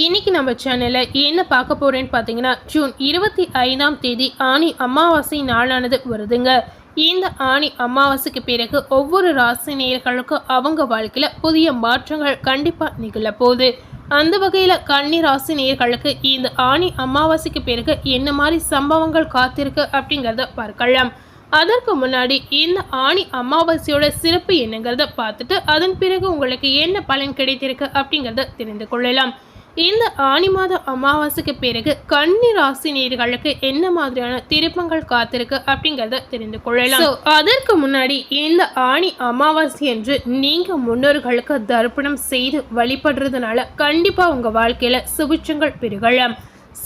இன்னைக்கு நம்ம சேனலில் என்ன பார்க்க போகிறேன்னு பார்த்தீங்கன்னா ஜூன் இருபத்தி ஐந்தாம் தேதி ஆணி அமாவாசை நாளானது வருதுங்க. இந்த ஆணி அமாவாசைக்கு பிறகு ஒவ்வொரு ராசி நேயர்களுக்கும் அவங்க வாழ்க்கையில் புதிய மாற்றங்கள் கண்டிப்பாக நிகழ போகுது. அந்த வகையில் கன்னி ராசி நேயர்களுக்கு இந்த ஆணி அமாவாசைக்கு பிறகு என்ன மாதிரி சம்பவங்கள் காத்திருக்கு அப்படிங்கிறத பார்க்கலாம். அதற்கு முன்னாடி இந்த ஆணி அமாவாசையோட சிறப்பு என்னங்கிறத பார்த்துட்டு அதன் பிறகு உங்களுக்கு என்ன பலன் கிடைத்திருக்கு அப்படிங்கிறத தெரிந்து கொள்ளலாம். இந்த ஆணி மாத அமாவாசைக்கு பிறகு கன்னி ராசி நேர்களுக்கு என்ன மாதிரியான திருப்பங்கள் காத்திருக்கு அப்படிங்கிறத தெரிந்து கொள்ளலாம். So, அதற்கு முன்னாடி இந்த ஆணி அமாவாசை என்று நீங்க முன்னோர்களுக்கு தர்ப்பணம் செய்து வழிபடுறதுனால கண்டிப்பா உங்க வாழ்க்கையில சுபிட்சங்கள் பெருகலாம்.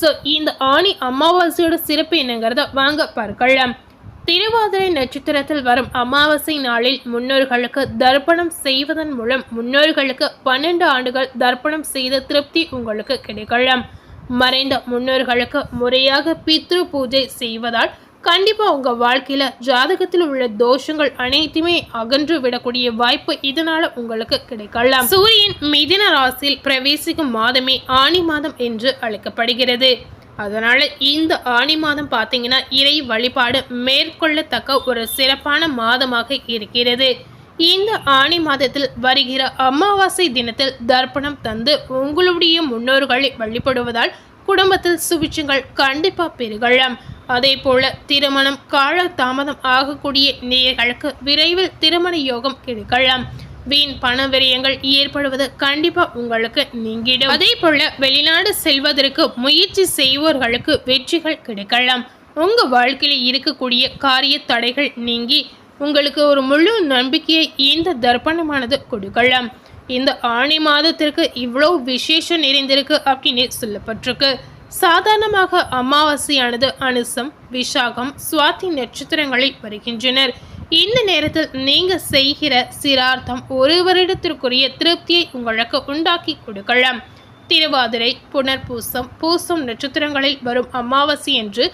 ஸோ இந்த ஆணி அமாவாசையோட சிறப்பு என்னங்கிறத வாங்க பார்க்கலாம். திருவாதிரை நட்சத்திரத்தில் வரும் அமாவாசை நாளில் முன்னோர்களுக்கு தர்ப்பணம் செய்வதன் மூலம் முன்னோர்களுக்கு பன்னெண்டு ஆண்டுகள் தர்ப்பணம் செய்த திருப்தி உங்களுக்கு கிடைக்கலாம். மறைந்த முன்னோர்களுக்கு முறையாக பித்ரு பூஜை செய்வதால் கண்டிப்பாக உங்கள் வாழ்க்கையில் ஜாதகத்தில் உள்ள தோஷங்கள் அனைத்துமே அகன்று விடக்கூடிய வாய்ப்பு இதனால் உங்களுக்கு கிடைக்கலாம். சூரியன் மிதின ராசியில் பிரவேசிக்கும் மாதமே ஆணி மாதம் என்று அழைக்கப்படுகிறது. அதனால் இந்த ஆணி மாதம் பார்த்தீங்கன்னா இறை வழிபாடு மேற்கொள்ளத்தக்க ஒரு சிறப்பான மாதமாக இருக்கிறது. இந்த ஆணி மாதத்தில் வருகிற அமாவாசை தினத்தில் தர்ப்பணம் தந்து உங்களுடைய முன்னோர்களை வழிபடுவதால் குடும்பத்தில் சுபிட்சங்கள் கண்டிப்பாக பெருகலாம். அதே போல திருமணம் கால தாமதம் ஆகக்கூடிய நேர்களுக்கு விரைவில் திருமண யோகம் கிடைக்கலாம் வீண் பண விரயங்கள் ஏற்படுவது கண்டிப்பா உங்களுக்கு நீங்கிடும். அதே போல வெளிநாடு செல்வதற்கு முயற்சி செய்வோர்களுக்கு வெற்றிகள் கிடைக்கலாம். உங்க வாழ்க்கையில இருக்கக்கூடிய காரிய தடைகள் நீங்கி உங்களுக்கு ஒரு முழு நம்பிக்கையை இந்த தர்ப்பணமானது கொடுக்கலாம். இந்த ஆணி மாதத்திற்கு இவ்வளோ விசேஷம் நிறைந்திருக்கு அப்படின்னு சொல்லப்பட்டிருக்கு. சாதாரணமாக அமாவாசையானது அனுசம் விஷாகம் சுவாதி நட்சத்திரங்களில் வருகின்றனர். இந்த நேரத்தில் நீங்கள் செய்கிற சிரார்த்தம் ஒரு வருடத்திற்குரிய திருப்தியை உங்களுக்கு உண்டாக்கி கொடுக்கலாம். திருவாதிரை புனர்பூசம் பூசம் நட்சத்திரங்களில் வரும் அமாவாசை என்று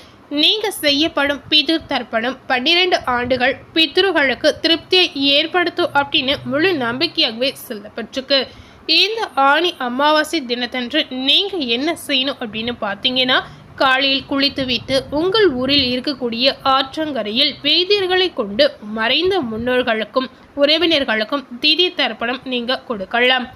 நீங்கள் செய்யப்படும் பிதிர் தர்ப்பணம் பன்னிரண்டு ஆண்டுகள் பித்ருகளுக்கு திருப்தியை ஏற்படுத்தும் அப்படின்னு முழு நம்பிக்கையாகவே சொல்லப்பட்டிருக்கு. இந்த ஆணி அமாவாசை தினத்தன்று நீங்கள் என்ன செய்யணும் அப்படின்னு பார்த்தீங்கன்னா காலையில் குளித்துவிட்டு உங்கள் ஊரில் இருக்கக்கூடிய ஆற்றங்கரையில் வேதியர்களை கொண்டு மறைந்த முன்னோர்களுக்கும் உறவினர்களுக்கும் திதி தர்ப்பணம் நீங்கள் கொடுக்கலாம்.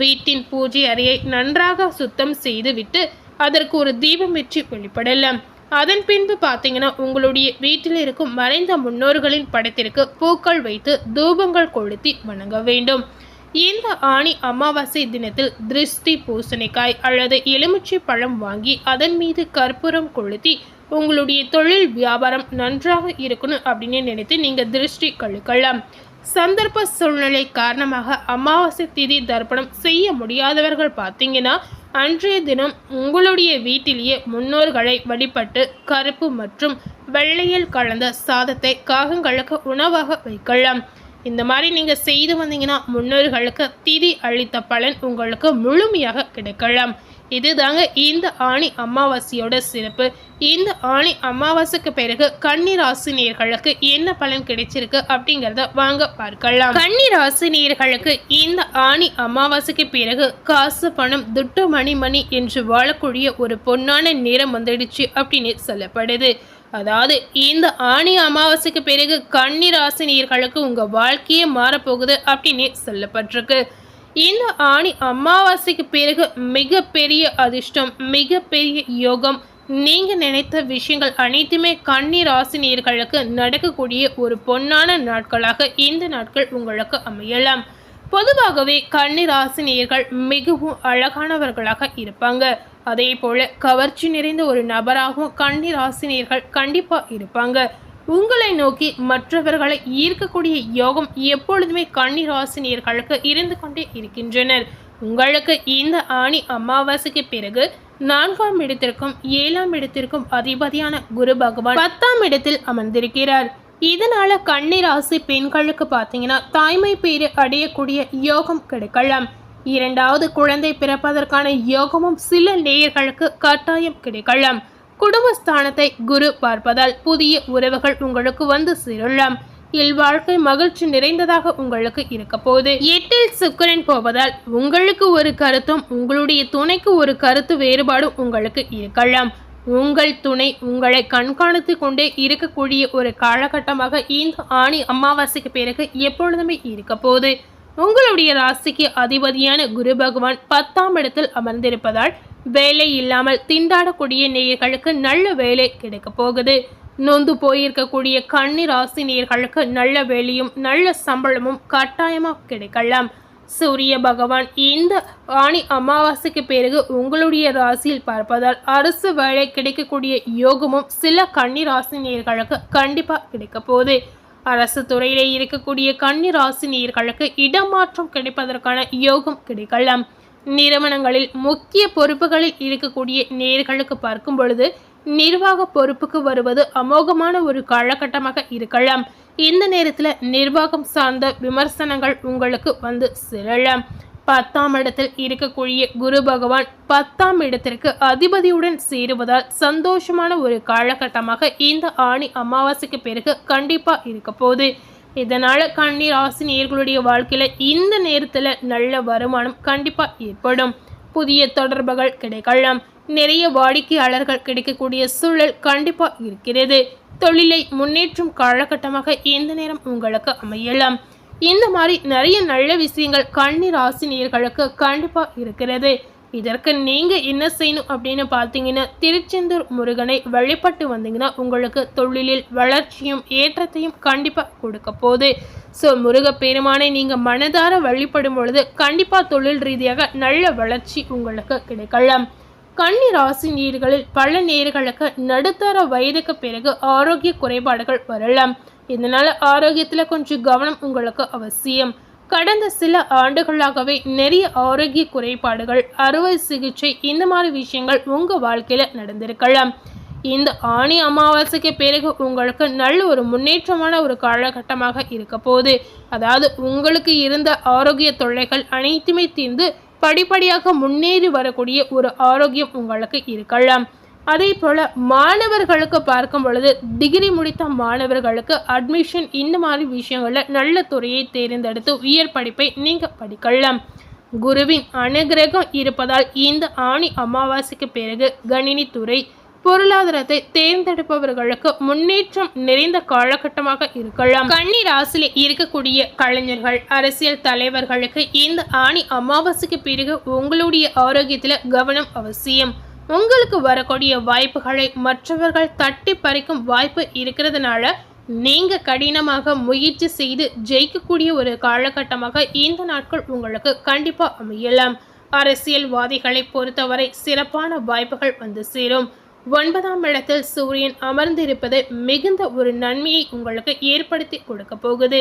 வீட்டின் பூஜை அறையை நன்றாக சுத்தம் செய்துவிட்டு அதற்கு ஒரு தீபம் வெற்றி வெளிப்படலாம். அதன் பின்பு பார்த்தீங்கன்னா உங்களுடைய வீட்டில் இருக்கும் மறைந்த முன்னோர்களின் படத்திற்கு பூக்கள் வைத்து தூபங்கள் கொளுத்தி வணங்க வேண்டும். இந்த ஆணி அமாவாசை தினத்தில் திருஷ்டி பூசணிக்காய் அல்லது எலுமிச்சை பழம் வாங்கி அதன் மீது கற்பூரம் கொளுத்தி உங்களுடைய தொழில் வியாபாரம் நன்றாக இருக்கணும் அப்படின்னு நினைத்து நீங்கள் திருஷ்டி கழுக்கலாம். சந்தர்ப்ப சூழ்நிலை காரணமாக அமாவாசை திதி தர்ப்பணம் செய்ய முடியாதவர்கள் பார்த்தீங்கன்னா அன்றைய தினம் உங்களுடைய வீட்டிலேயே முன்னோர்களை வழிபட்டு கருப்பு மற்றும் வெள்ளையில் கலந்த சாதத்தை காகங்களுக்கு உணவாக வைக்கலாம். இந்த மாதிரி நீங்கள் செய்து வந்தீங்கன்னா முன்னோர்களுக்கு திதி அளித்த பலன் உங்களுக்கு முழுமையாக கிடைக்கலாம். இதுதாங்க இந்த ஆணி அமாவாசையோட சிறப்பு. இந்த ஆணி அமாவாசைக்கு பிறகு கன்னிராசினியர்களுக்கு என்ன பலன் கிடைச்சிருக்கு அப்படிங்கிறத வாங்க பார்க்கலாம். கன்னிராசினியர்களுக்கு இந்த ஆணி அமாவாசைக்கு பிறகு காசு பணம் துட்டு மணி மணி என்று வாழக்கூடிய ஒரு பொன்னான நேரம் வந்துடுச்சு அப்படின்னு சொல்லப்படுது. அதாவது இந்த ஆணி அமாவாசைக்கு பிறகு கன்னிராசினியர்களுக்கு உங்க வாழ்க்கையே மாறப்போகுது அப்படின்னு சொல்லப்பட்டிருக்கு. இந்த ஆணி அமாவாசைக்கு பிறகு மிகப்பெரிய அதிர்ஷ்டம் மிகப்பெரிய யோகம். நீங்கள் நினைத்த விஷயங்கள் அனைத்துமே கன்னி ராசினியர்களுக்கு நடக்கக்கூடிய ஒரு பொன்னான நாட்களாக இந்த நாட்கள் உங்களுக்கு அமையலாம். பொதுவாகவே கன்னி ராசினியர்கள் மிகவும் அழகானவர்களாக இருப்பாங்க. அதே போல கவர்ச்சி நிறைந்த ஒரு நபராகவும் கன்னி ராசினியர்கள் கண்டிப்பாக இருப்பாங்க. உங்களை நோக்கி மற்றவர்களை ஈர்க்கக்கூடிய யோகம் எப்பொழுதுமே கன்னி ராசினியர்களுக்கு இருந்து கொண்டே இருக்கின்றனர். உங்களுக்கு இந்த ஆணி அமாவாசைக்கு பிறகு நான்காம் இடத்திற்கும் ஏழாம் இடத்திற்கும் அதிபதியான குரு பகவான் பத்தாம் இடத்தில் அமர்ந்திருக்கிறார். இதனால கன்னி ராசி பெண்களுக்கு பார்த்தீங்கன்னா தாய்மை பேரு அடையக்கூடிய யோகம் கிடைக்கலாம். இரண்டாவது குழந்தை பிறப்பதற்கான யோகமும் சில நேயர்களுக்கு கட்டாயம் கிடைக்கலாம். குடும்பஸ்தானத்தை குரு பார்ப்பதால் புதிய உறவுகள் உங்களுக்கு வந்து சேரலாம். இல்வாழ்க்கை மகிழ்ச்சி நிறைந்ததாக உங்களுக்கு இருக்க போகுது. எட்டில் சுக்கரன் போவதால் உங்களுக்கு ஒரு கருத்தும் உங்களுடைய துணைக்கு ஒரு கருத்து வேறுபாடும் உங்களுக்கு இருக்கலாம். உங்கள் துணை உங்களை கண்காணித்து கொண்டே இருக்கக்கூடிய ஒரு காலகட்டமாக இந்த ஆணி அமாவாசைக்கு பிறகு எப்பொழுதுமே இருக்க போகுது. உங்களுடைய ராசிக்கு அதிபதியான குரு பகவான் பத்தாம் இடத்தில் அமர்ந்திருப்பதால் வேலை இல்லாமல் திண்டாடக்கூடிய நேயர்களுக்கு நல்ல வேலை கிடைக்க போகுது. நொந்து போயிருக்கக்கூடிய கன்னி ராசி நேயர்களுக்கு நல்ல வேலையும் நல்ல சம்பளமும் கட்டாயமாக கிடைக்கலாம். சூரிய பகவான் இந்த ஆணி அமாவாசைக்கு பிறகு உங்களுடைய ராசியில் பார்ப்பதால் அரசு வேலை கிடைக்கக்கூடிய யோகமும் சில கன்னி ராசி நேர்களுக்கு கண்டிப்பாக கிடைக்க போகுது. அரசு துறையிலே இருக்கக்கூடிய கன்னி ராசி நேர்களுக்கு இடமாற்றம் கிடைப்பதற்கான யோகம் கிடைக்கலாம். நிறுவனங்களில் முக்கிய பொறுப்புகளில் இருக்கக்கூடிய நேர்களுக்கு பார்க்கும் பொழுது நிர்வாக பொறுப்புக்கு வருவது அமோகமான ஒரு காலகட்டமாக இருக்கலாம். இந்த நேரத்தில் நிர்வாகம் சார்ந்த விமர்சனங்கள் உங்களுக்கு வந்து சிறலாம். பத்தாம் இடத்தில் இருக்கக்கூடிய குரு பகவான் பத்தாம் இடத்திற்கு அதிபதியுடன் சேருவதால் சந்தோஷமான ஒரு காலகட்டமாக இந்த ஆணி அமாவாசைக்கு பிறகு கண்டிப்பாக இருக்க போகுது. இதனால் கண்ணீர் ஆசினியர்களுடைய வாழ்க்கையில் இந்த நேரத்தில் நல்ல வருமானம் கண்டிப்பாக ஏற்படும். புதிய தொடர்புகள் கிடைக்கலாம். நிறைய வாடிக்கையாளர்கள் கிடைக்கக்கூடிய சூழல் கண்டிப்பாக இருக்கிறது. தொழிலை முன்னேற்றும் காலகட்டமாக இந்த நேரம் உங்களுக்கு அமையலாம். இந்த மாதிரி நிறைய நல்ல விஷயங்கள் கண்ணீர் ஆசினியர்களுக்கு கண்டிப்பாக இருக்கிறது. இதற்கு நீங்கள் என்ன செய்யணும் அப்படின்னு பார்த்தீங்கன்னா திருச்செந்தூர் முருகனை வழிபட்டு வந்தீங்கன்னா உங்களுக்கு தொழிலில் வளர்ச்சியும் ஏற்றத்தையும் கண்டிப்பாக கொடுக்க போகுது. ஸோ முருகப்பெருமானை நீங்கள் மனதார வழிபடும் பொழுது கண்டிப்பாக தொழில் ரீதியாக நல்ல வளர்ச்சி உங்களுக்கு கிடைக்கலாம். கன்னி ராசி நீர்களில் பல நேர்களுக்கு நடுத்தர வயதுக்கு பிறகு ஆரோக்கிய குறைபாடுகள் வரலாம். இதனால் ஆரோக்கியத்தில் கொஞ்சம் கவனம் உங்களுக்கு அவசியம். கடந்த சில ஆண்டுகளாகவே நிறைய ஆரோக்கிய குறைபாடுகள் அறுவை சிகிச்சை இந்த மாதிரி விஷயங்கள் உங்கள் வாழ்க்கையில் நடந்திருக்கலாம். இந்த ஆணி அமாவாசைக்கு பிறகு உங்களுக்கு நல்ல ஒரு முன்னேற்றமான ஒரு காலகட்டமாக இருக்க போகுது. அதாவது உங்களுக்கு இருந்த ஆரோக்கிய தொல்லைகள் அனைத்துமே தீர்ந்து படிப்படியாக முன்னேறி வரக்கூடிய ஒரு ஆரோக்கியம் உங்களுக்கு இருக்கலாம். அதே போல் மாணவர்களுக்கு பார்க்கும் பொழுது டிகிரி முடித்த மாணவர்களுக்கு அட்மிஷன் இந்த மாதிரி விஷயங்களில் நல்ல துறையை தேர்ந்தெடுத்து உயர் படிப்பை நீங்கள் படிக்கலாம். குருவின் அனுகிரகம் இருப்பதால் இந்த ஆணி அமாவாசைக்கு பிறகு கணினித்துறை பொருளாதாரத்தை தேர்ந்தெடுப்பவர்களுக்கு முன்னேற்றம் நிறைந்த காலகட்டமாக இருக்கலாம். கன்னி ராசியில் இருக்கக்கூடிய கலைஞர்கள் அரசியல் தலைவர்களுக்கு இந்த ஆணி அமாவாசைக்கு பிறகு உங்களுடைய ஆரோக்கியத்தில் கவனம் அவசியம். உங்களுக்கு வரக்கூடிய வாய்ப்புகளை மற்றவர்கள் தட்டி பறிக்கும் வாய்ப்பு இருக்கிறதுனால நீங்க கடினமாக முயற்சி செய்து ஜெயிக்கக்கூடிய ஒரு காலகட்டமாக இந்த நாட்கள் உங்களுக்கு கண்டிப்பா அமையலாம். அரசியல்வாதிகளை பொறுத்தவரை சிறப்பான வாய்ப்புகள் வந்து சேரும். ஒன்பதாம் இடத்தில் சூரியன் அமர்ந்திருப்பது மிகுந்த ஒரு நன்மையை உங்களுக்கு ஏற்படுத்தி கொடுக்க போகுது.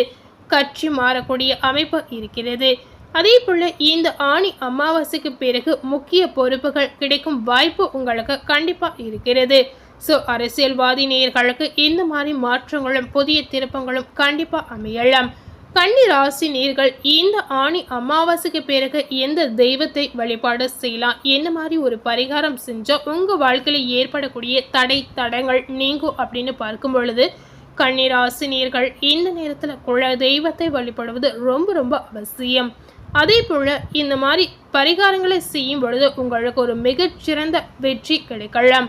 கட்சி மாறக்கூடிய அமைப்பு இருக்கிறது. அதே போல் இந்த ஆணி அமாவாசைக்கு பிறகு முக்கிய பொறுப்புகள் கிடைக்கும் வாய்ப்பு உங்களுக்கு கண்டிப்பாக இருக்கிறது. ஸோ அரசியல்வாதி நேர்களுக்கு இந்த மாதிரி மாற்றங்களும் புதிய திருப்பங்களும் கண்டிப்பாக அமையலாம். கன்னி ராசி நேர்கள் இந்த ஆணி அமாவாசைக்கு பிறகு எந்த தெய்வத்தை வழிபாடு செய்யலாம்? என்ன மாதிரி ஒரு பரிகாரம் செஞ்சால் உங்கள் வாழ்க்கையில் ஏற்படக்கூடிய தடை தடங்கள் நீங்கும் அப்படின்னு பார்க்கும் பொழுது கன்னிராசினியர்கள் இந்த நேரத்தில் குல தெய்வத்தை வழிபடுவது ரொம்ப ரொம்ப அவசியம். அதே போல் இந்த மாதிரி பரிகாரங்களை செய்யும் பொழுது உங்களுக்கு ஒரு மிகச்சிறந்த வெற்றி கிடைக்கலாம்.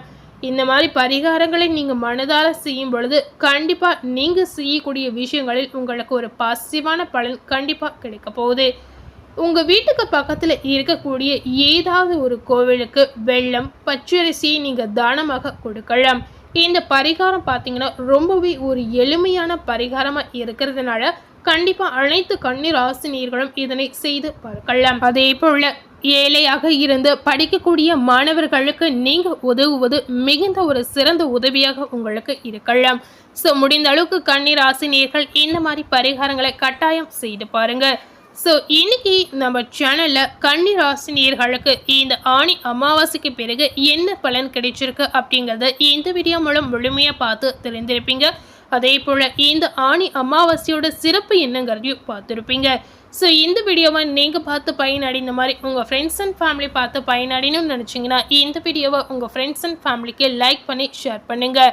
இந்த மாதிரி பரிகாரங்களை நீங்கள் மனதார செய்யும் பொழுது கண்டிப்பாக நீங்கள் செய்யக்கூடிய விஷயங்களில் உங்களுக்கு ஒரு பாசிட்டிவான பலன் கண்டிப்பாக கிடைக்க போகுது. உங்கள் வீட்டுக்கு பக்கத்தில் இருக்கக்கூடிய ஏதாவது ஒரு கோவிலுக்கு வெள்ளம் பச்சரிசியை நீங்கள் தானமாக கொடுக்கலாம். இந்த பரிகாரம் பார்த்தீங்கன்னா ரொம்பவே ஒரு எளிமையான பரிகாரமாக இருக்கிறதுனால கண்டிப்பாக அனைத்து கண்ணீர் ஆசினியர்களும் இதனை செய்து பார்க்கலாம். அதே போல ஏழையாக இருந்து படிக்கக்கூடிய மாணவர்களுக்கு நீங்கள் உதவுவது மிகுந்த ஒரு சிறந்த உதவியாக உங்களுக்கு இருக்கலாம். ஸோ முடிந்த அளவுக்கு கண்ணீர் ஆசினியர்கள் இந்த மாதிரி பரிகாரங்களை கட்டாயம் செய்து பாருங்கள் ஸோ இன்னைக்கு நம்ம சேனலில் கண்ணீர் ஆசினியர்களுக்கு இந்த ஆணி அமாவாசைக்கு பிறகு என்ன பலன் கிடைச்சிருக்கு அப்படிங்கிறத இந்த வீடியோ மூலம் முழுமையாக பார்த்து தெரிந்திருப்பீங்க. அதே போல் இந்த ஆணி அமாவாசையோட சிறப்பு என்னங்கிறதையும் பார்த்துருப்பீங்க. ஸோ இந்த வீடியோவை நீங்கள் பார்த்து பயனடைந்த மாதிரி உங்கள் ஃப்ரெண்ட்ஸ் அண்ட் ஃபேமிலி பார்த்து பயனடையணும்னு நினச்சிங்கன்னா இந்த வீடியோவை உங்கள் ஃப்ரெண்ட்ஸ் அண்ட் ஃபேமிலிக்கு லைக் பண்ணி ஷேர் பண்ணுங்கள்